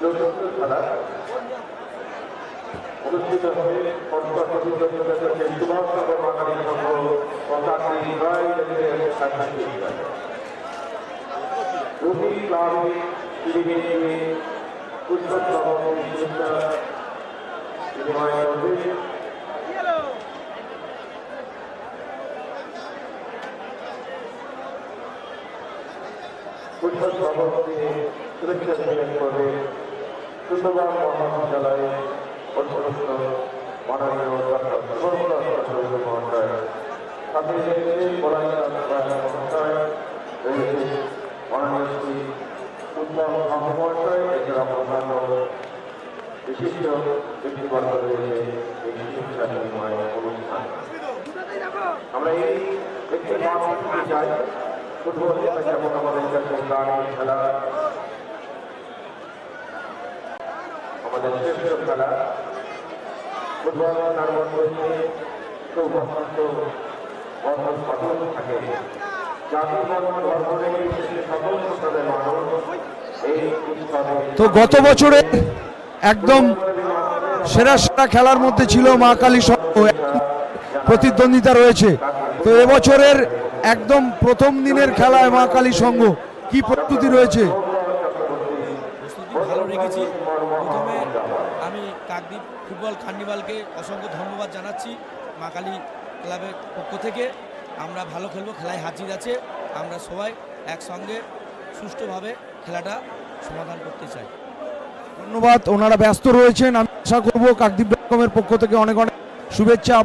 চতুর্থ খেলা অনুষ্ঠিত হবে সুভাষনগর বাঙালি সংঘ পঁচাশি দুটি ক্লাবে টিভিকে উৎসব সভাপতি বিনিময় করবে উৎসব সভাপতি শুভেচ্ছা করবে সুন্দরবন মহাবিদ্যালয়ে অধ্যক্ষ মাননীয় মহাশয়, সাথে রয়েছে মহাশয়, রয়েছে মাননীয় শ্রী উত্তম মহাশয়, এছাড়া অন্যান্য বিশিষ্ট এই শিক্ষা বিনিময় আমরা এই একটি মাধ্যমে ফুটবল যেমন আমাদের কাছে গান খেলা আমাদের শ্রেষ্ঠ খেলা সকল থাকে তো গত বছরে একদম সেরা সেরা খেলার মধ্যে ছিল মা কালী সংঘ প্রতিদ্বন্দ্বিতা রয়েছে। তো এবছরের একদম প্রথম দিনের খেলায় মা কালী সংঘ কি প্রস্তুতি রয়েছে? ভালো রেখেছি। আমি কাকদ্বীপ ফুটবল কার্নিভালকে অসংখ্য ধন্যবাদ জানাচ্ছি মা কালী ক্লাবের পক্ষ থেকে। আমরা ভালো খেলব, খেলায় হাজির আছে। আমরা সবাই একসঙ্গে সুষ্ঠুভাবে খেলাটা সমাধান করতে চাই। ধন্যবাদ, ওনারা ব্যস্ত রয়েছেন। আমি আশা করব কাকদ্বীপ ডট পক্ষ থেকে অনেক অনেক শুভেচ্ছা